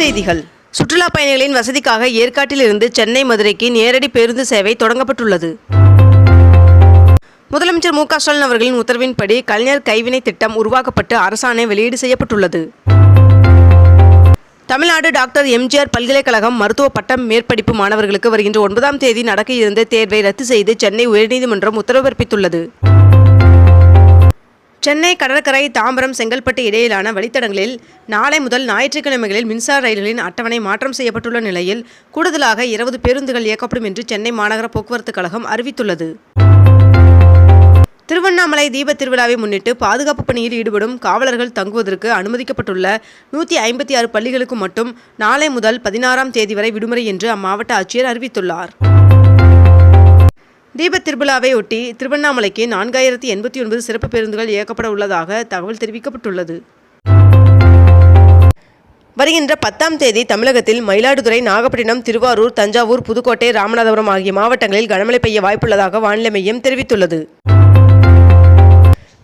செய்திகள். சுற்றுலா பயணிகளின் வசதிக்காக ஏற்காட்டிலிருந்து சென்னை மதுரைக்கு நேரடி பேருந்து சேவை தொடங்கப்பட்டுள்ளது. முதலமைச்சர் மு க ஸ்டாலின் அவர்களின் உத்தரவின்படி கலைஞர் கைவினை திட்டம் உருவாக்கப்பட்டு அரசாணை வெளியீடு செய்யப்பட்டுள்ளது. தமிழ்நாடு டாக்டர் எம்ஜிஆர் பல்கலைக்கழகம் மருத்துவ பட்டம் மேற்படிப்பு மாணவர்களுக்கு வருகின்ற ஒன்பதாம் தேதி நடக்க இருந்த தேர்வை ரத்து செய்து சென்னை உயர்நீதிமன்றம் உத்தரவு பிறப்பித்துள்ளது. சென்னை கடற்கரை தாம்பரம் செங்கல்பட்டு இடையிலான வழித்தடங்களில் நாளை முதல் ஞாயிற்றுக்கிழமைகளில் மின்சார ரயில்களின் அட்டவணை மாற்றம் செய்யப்பட்டுள்ள நிலையில் கூடுதலாக இருபது பேருந்துகள் இயக்கப்படும் என்று சென்னை மாநகர போக்குவரத்து கழகம் அறிவித்துள்ளது. திருவண்ணாமலை தீபத் திருவிழாவை முன்னிட்டு பாதுகாப்பு பணியில் ஈடுபடும் காவலர்கள் தங்குவதற்கு அனுமதிக்கப்பட்டுள்ள நூற்றி ஐம்பத்தி ஆறு பள்ளிகளுக்கு மட்டும் நாளை முதல் பதினாறாம் தேதி வரை விடுமுறை என்று அம்மாவட்ட ஆட்சியர் அறிவித்துள்ளார். தீபத் திருவிழாவை ஒட்டி திருவண்ணாமலைக்கு நான்காயிரத்தி எண்பத்தி ஒன்பது சிறப்பு பேருந்துகள் இயக்கப்பட உள்ளதாக தகவல் தெரிவிக்கப்பட்டுள்ளது. வருகின்ற பத்தாம் தேதி தமிழகத்தில் மயிலாடுதுறை நாகப்பட்டினம் திருவாரூர் தஞ்சாவூர் புதுக்கோட்டை ராமநாதபுரம் ஆகிய மாவட்டங்களில் கனமழை பெய்ய வாய்ப்புள்ளதாக வானிலை மையம் தெரிவித்துள்ளது.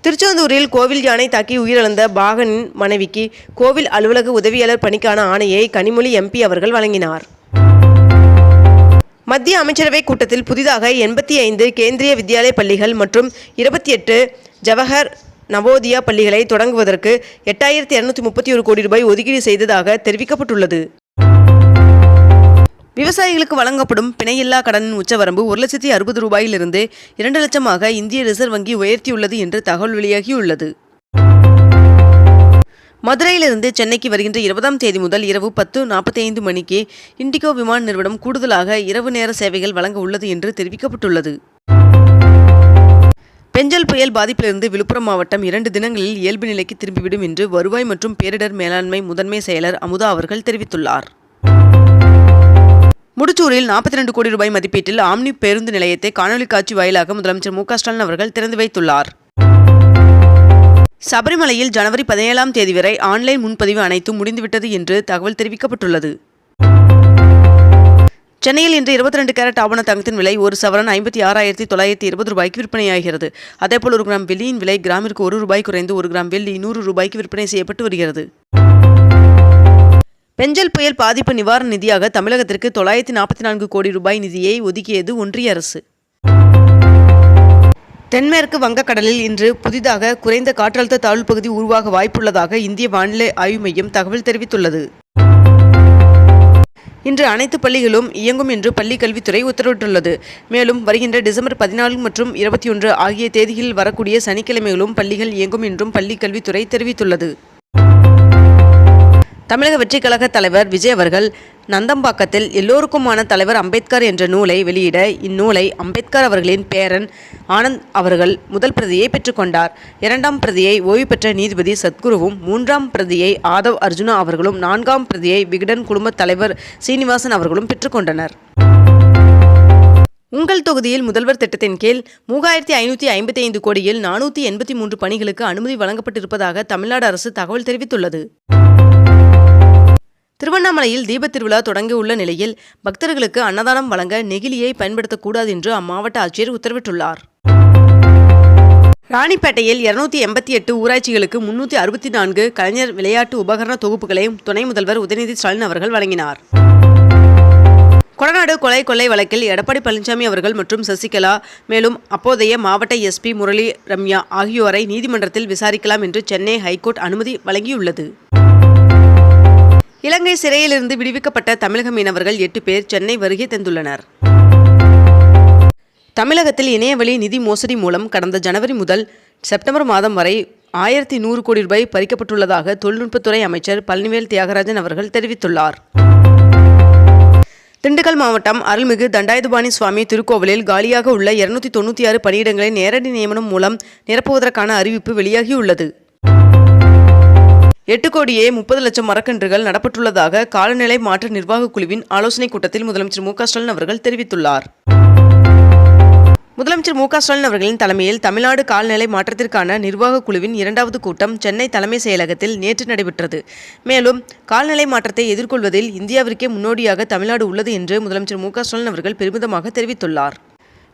திருச்செந்தூரில் கோவில் யானை தாக்கி உயிரிழந்த பாகனின் மனைவிக்கு கோவில் அலுவலக உதவியாளர் பணிக்கான ஆணையை கனிமொழி எம்பி அவர்கள் வழங்கினார். மத்திய அமைச்சரவை கூட்டத்தில் புதிதாக எண்பத்தி ஐந்து கேந்திரிய வித்யாலய பள்ளிகள் மற்றும் இருபத்தி எட்டு ஜவஹர் நவோதியா பள்ளிகளை தொடங்குவதற்கு எட்டாயிரத்தி இரநூத்தி முப்பத்தி ஒரு கோடி ரூபாய் ஒதுக்கீடு செய்ததாக தெரிவிக்கப்பட்டுள்ளது. விவசாயிகளுக்கு வழங்கப்படும் பிணையில்லா கடனின் உச்சவரம்பு ஒரு லட்சத்தி அறுபது ரூபாயிலிருந்து இரண்டு லட்சமாக இந்திய ரிசர்வ் வங்கி உயர்த்தியுள்ளது என்று தகவல் வெளியாகியுள்ளது. மதுரையிலிருந்து சென்னைக்கு வருகின்ற இருபதாம் தேதி முதல் இரவு பத்து நாற்பத்தி ஐந்து மணிக்கு இண்டிகோ விமான நிறுவனம் கூடுதலாக இரவு நேர சேவைகள் வழங்க உள்ளது என்று தெரிவிக்கப்பட்டுள்ளது. பெஞ்சல் புயல் பாதிப்பிலிருந்து விழுப்புரம் மாவட்டம் இரண்டு தினங்களில் இயல்பு நிலைக்கு திரும்பிவிடும் என்று வருவாய் மற்றும் பேரிடர் மேலாண்மை முதன்மை செயலர் அமுதா அவர்கள் தெரிவித்துள்ளார். முடிச்சூரில் நாற்பத்தி ரெண்டு கோடி ரூபாய் மதிப்பீட்டில் ஆம்னி பேருந்து நிலையத்தை காணொலி காட்சி வாயிலாக முதலமைச்சர் மு க ஸ்டாலின் அவர்கள் திறந்து வைத்துள்ளார். சபரிமலையில் ஜனவரி பதினேழாம் தேதி வரை ஆன்லைன் முன்பதிவு அனைத்தும் முடிந்துவிட்டது என்று தகவல் தெரிவிக்கப்பட்டுள்ளது. சென்னையில் இன்று இருபத்தி ரெண்டு கேரட் ஆவண தங்கத்தின் விலை ஒரு சவரன் ஐம்பத்தி ஆறாயிரத்தி தொள்ளாயிரத்தி இருபது ரூபாய்க்கு விற்பனையாகிறது. அதேபோல் ஒரு கிராம் வெள்ளியின் விலை கிராமிற்கு ஒரு ரூபாய் குறைந்து ஒரு கிராம் வெள்ளி நூறு ரூபாய்க்கு விற்பனை செய்யப்பட்டு வருகிறது. பெஞ்சல் புயல் பாதிப்பு நிவாரண நிதியாக தமிழகத்திற்கு தொள்ளாயிரத்தி நாற்பத்தி நான்கு கோடி ரூபாய் நிதியை ஒதுக்கியது ஒன்றிய அரசு. தென்மேற்கு வங்கக்கடலில் இன்று புதிதாக குறைந்த காற்றழுத்த தாழ்வு பகுதி உருவாக வாய்ப்புள்ளதாக இந்திய வானிலை ஆய்வு மையம் தகவல் தெரிவித்துள்ளது. இன்று அனைத்து பள்ளிகளும் இயங்கும் என்று பள்ளிக் கல்வித்துறை உத்தரவிட்டுள்ளது. மேலும் வருகின்ற டிசம்பர் பதினாலு மற்றும் இருபத்தி ஒன்று ஆகிய தேதிகளில் வரக்கூடிய சனிக்கிழமைகளும் பள்ளிகள் இயங்கும் என்றும் பள்ளிக் கல்வித்துறை தெரிவித்துள்ளது. தமிழக வெற்றிக் கழக தலைவர் விஜய் அவர்கள் நந்தம்பாக்கத்தில் எல்லோருக்குமான தலைவர் அம்பேத்கர் என்ற நூலை வெளியிட இந்நூலை அம்பேத்கர் அவர்களின் பேரன் ஆனந்த் அவர்கள் முதல் பிரதியை பெற்றுக்கொண்டார் இரண்டாம் பிரதியை ஓய்வு பெற்ற நீதிபதி சத்குருவும் மூன்றாம் பிரதியை ஆதவ் அர்ஜுனா அவர்களும் நான்காம் பிரதியை விகடன் குடும்பத் தலைவர் சீனிவாசன் அவர்களும் பெற்றுக்கொண்டனர் உங்கள் தொகுதியில் முதல்வர் திட்டத்தின் கீழ் மூவாயிரத்தி ஐநூற்றி ஐம்பத்தி ஐந்து கோடியில் நானூற்றி எண்பத்தி மூன்று பணிகளுக்கு அனுமதி வழங்கப்பட்டிருப்பதாக தமிழ்நாடு அரசு தகவல் தெரிவித்துள்ளது. திருவண்ணாமலையில் தீபத்திருவிழா தொடங்கியுள்ள நிலையில் பக்தர்களுக்கு அன்னதானம் வழங்க நெகிழியை பயன்படுத்தக்கூடாது என்று அம்மாவட்ட ஆட்சியர் உத்தரவிட்டுள்ளார். ராணிப்பேட்டையில் இருநூத்தி எண்பத்தி எட்டு ஊராட்சிகளுக்கு முன்னூற்றி அறுபத்தி நான்கு கலைஞர் விளையாட்டு உபகரண தொகுப்புகளையும் துணை முதல்வர் உதயநிதி ஸ்டாலின் அவர்கள் வழங்கினார். கொடநாடு கொலை கொள்ளை வழக்கில் எடப்பாடி பழனிசாமி அவர்கள் மற்றும் சசிகலா மேலும் அப்போதைய மாவட்ட எஸ்பி முரளி ரம்யா ஆகியோரை நீதிமன்றத்தில் விசாரிக்கலாம் என்று சென்னை ஹைகோர்ட் அனுமதி வழங்கியுள்ளது. இலங்கை சிறையிலிருந்து விடுவிக்கப்பட்ட தமிழக மீனவர்கள் எட்டு பேர் சென்னை வருகை தந்துள்ளனர். தமிழகத்தில் இணையவழி நிதி மோசடி மூலம் கடந்த ஜனவரி முதல் செப்டம்பர் மாதம் வரை ஆயிரத்தி நூறு கோடி ரூபாய் பறிக்கப்பட்டுள்ளதாக தொழில்நுட்பத்துறை அமைச்சர் பழனிவேல் தியாகராஜன் அவர்கள் தெரிவித்துள்ளார். திண்டுக்கல் மாவட்டம் அருள்மிகு தண்டாயுதபாணி சுவாமி திருக்கோவிலில் காலியாக உள்ள இருநூத்தி தொண்ணூற்றி ஆறு பணியிடங்களை நேரடி நியமனம் மூலம் நிரப்புவதற்கான அறிவிப்பு வெளியாகியுள்ளது. எட்டு கோடியே முப்பது லட்சம் மரக்கன்றுகள் நடப்பட்டுள்ளதாக காலநிலை மாற்ற நிர்வாகக் குழுவின் ஆலோசனைக் கூட்டத்தில் முதலமைச்சர் மு ஸ்டாலின் அவர்கள் தெரிவித்துள்ளார். முதலமைச்சர் மு ஸ்டாலின் அவர்களின் தலைமையில் தமிழ்நாடு கால்நிலை மாற்றத்திற்கான நிர்வாகக் குழுவின் இரண்டாவது கூட்டம் சென்னை தலைமை செயலகத்தில் நேற்று நடைபெற்றது. மேலும் கால்நிலை மாற்றத்தை எதிர்கொள்வதில் இந்தியாவிற்கே முன்னோடியாக தமிழ்நாடு உள்ளது என்று முதலமைச்சர் மு ஸ்டாலின் அவர்கள் பெருமிதமாக தெரிவித்துள்ளார்.